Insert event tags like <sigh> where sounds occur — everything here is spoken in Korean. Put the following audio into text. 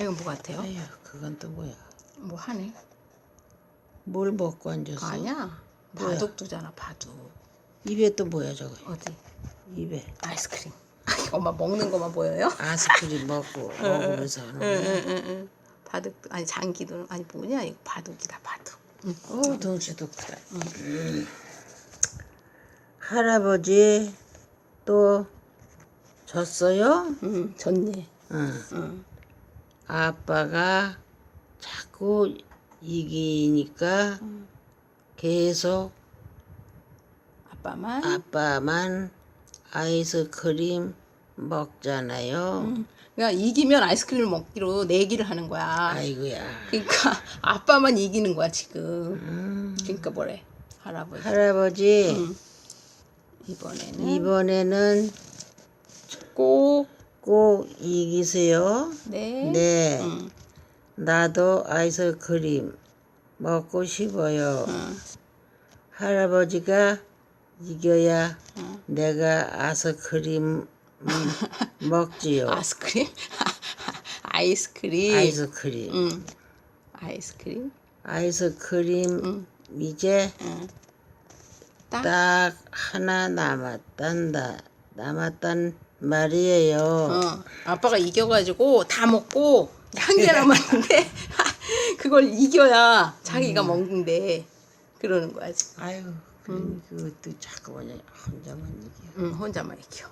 이건 뭐 같아요? 아유 그건 또 뭐야? 뭐 하네? 뭘 먹고 앉았어? 아니야. 뭐야? 바둑두잖아 바둑. 입에 또 뭐야 저거? 어디? 입에 아이스크림. <laughs> 엄마 먹는 것만 보여요? 아이스크림 먹고 <laughs> 먹으면서 하는 거야. 응 응 응. 바둑 아니 장기도 아니 뭐냐 이거 바둑이다 바둑. 응. 어 덩치도 크다. 음. 할아버지 또 졌어요? 응 좋네. 응. 응. 아빠가 자꾸 이기니까 계속 아빠만. 아빠만 아이스크림 먹잖아요. 그러니까 이기면 아이스크림을 먹기로 내기를 하는 거야. 아이고야. 그러니까 <laughs> 아빠만 이기는 거야 지금. 음, 그러니까 뭐래 할아버지. 할아버지 응. 이번에는 이번에는 꼭 꼭 이기세요. 네. 네. 응. 나도 아이스크림 먹고 싶어요. 응. 할아버지가 이겨야 응. 내가 아이스크림 <laughs> 먹지요. 아이스크림? <laughs> 아이스크림. 아이스크림. 응. 아이스크림. 아이스크림 응. 이제 응. 딱. 딱 하나 남았단다. 남았단 말이에요. 어. 아빠가 이겨가지고 다 먹고 한 개 남았는데 <laughs> <laughs> 그걸 이겨야 자기가 먹는데 그러는 거야 지금. 아유, 그럼 그것도 자꾸 뭐냐 혼자만 이겨. 응 혼자만 이겨.